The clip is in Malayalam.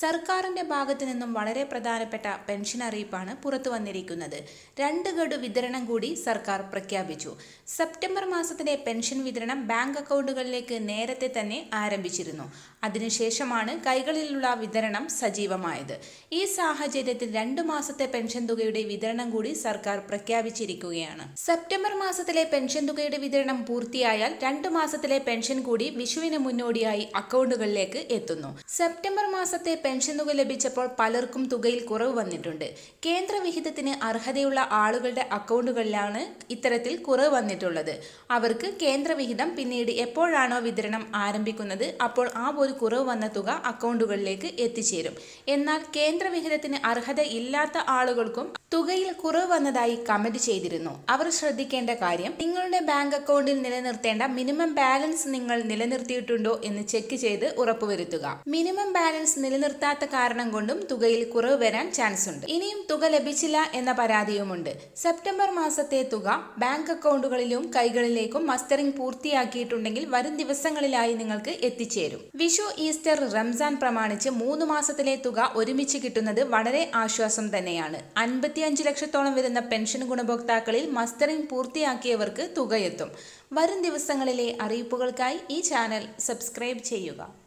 സർക്കാരിന്റെ ഭാഗത്തു നിന്നും വളരെ പ്രധാനപ്പെട്ട പെൻഷൻ അറിയിപ്പാണ് പുറത്തു വന്നിരിക്കുന്നത്. രണ്ട് ഗഡു വിതരണം കൂടി സർക്കാർ പ്രഖ്യാപിച്ചു. സെപ്റ്റംബർ മാസത്തിലെ പെൻഷൻ വിതരണം ബാങ്ക് അക്കൗണ്ടുകളിലേക്ക് നേരത്തെ തന്നെ ആരംഭിച്ചിരുന്നു. അതിനുശേഷമാണ് കൈകളിലുള്ള വിതരണം സജീവമായത്. ഈ സാഹചര്യത്തിൽ രണ്ട് മാസത്തെ പെൻഷൻ തുകയുടെ വിതരണം കൂടി സർക്കാർ പ്രഖ്യാപിച്ചിരിക്കുകയാണ്. സെപ്റ്റംബർ മാസത്തിലെ പെൻഷൻ തുകയുടെ വിതരണം പൂർത്തിയായാൽ രണ്ടു മാസത്തിലെ പെൻഷൻ കൂടി വിഷുവിന് മുന്നോടിയായി അക്കൗണ്ടുകളിലേക്ക് എത്തുന്നു. സെപ്റ്റംബർ മാസത്തെ പെൻഷൻ തുക ലഭിച്ചപ്പോൾ പലർക്കും തുകയിൽ കുറവ് വന്നിട്ടുണ്ട്. കേന്ദ്രവിഹിതത്തിന് അർഹതയുള്ള ആളുകളുടെ അക്കൗണ്ടുകളിലാണ് ഇത്തരത്തിൽ കുറവ് വന്നിട്ടുള്ളത്. അവർക്ക് കേന്ദ്രവിഹിതം പിന്നീട് എപ്പോഴാണോ വിതരണം ആരംഭിക്കുന്നത് അപ്പോൾ ആ ഒരു കുറവ് വന്ന തുക അക്കൗണ്ടുകളിലേക്ക് എത്തിച്ചേരും. എന്നാൽ കേന്ദ്രവിഹിതത്തിന് അർഹത ഇല്ലാത്ത ആളുകൾക്കും തുകയിൽ കുറവ് വന്നതായി കമന്റ് ചെയ്തിരുന്നു. അവർ ശ്രദ്ധിക്കേണ്ട കാര്യം നിങ്ങളുടെ ബാങ്ക് അക്കൗണ്ടിൽ നിലനിർത്തേണ്ട മിനിമം ബാലൻസ് നിങ്ങൾ നിലനിർത്തിയിട്ടുണ്ടോ എന്ന് ചെക്ക് ചെയ്ത് ഉറപ്പുവരുത്തുക. മിനിമം ബാലൻസ് നിലനിർത്താത്ത കാരണം കൊണ്ടും തുകയിൽ കുറവ് വരാൻ ചാൻസ് ഉണ്ട്. ഇനിയും തുക ലഭിച്ചില്ല എന്ന പരാതിയുമുണ്ട്. സെപ്റ്റംബർ മാസത്തെ തുക ബാങ്ക് അക്കൗണ്ടുകളിലും കൈകളിലേക്കും മസ്റ്ററിംഗ് പൂർത്തിയാക്കിയിട്ടുണ്ടെങ്കിൽ വരും ദിവസങ്ങളിലായി നിങ്ങൾക്ക് എത്തിച്ചേരും. വിഷു ഈസ്റ്റർ റംസാൻ പ്രമാണിച്ച് മൂന്ന് മാസത്തിലെ തുക ഒരുമിച്ച് കിട്ടുന്നത് വളരെ ആശ്വാസം തന്നെയാണ്. അൻപത്തിയഞ്ച് ലക്ഷത്തോളം വരുന്ന പെൻഷൻ ഗുണഭോക്താക്കളിൽ മസ്റ്ററിംഗ് പൂർത്തിയാക്കിയവർക്ക് തുകയെത്തും. വരും ദിവസങ്ങളിലെ അറിയിപ്പുകൾക്കായി ഈ ചാനൽ സബ്സ്ക്രൈബ് ചെയ്യുക.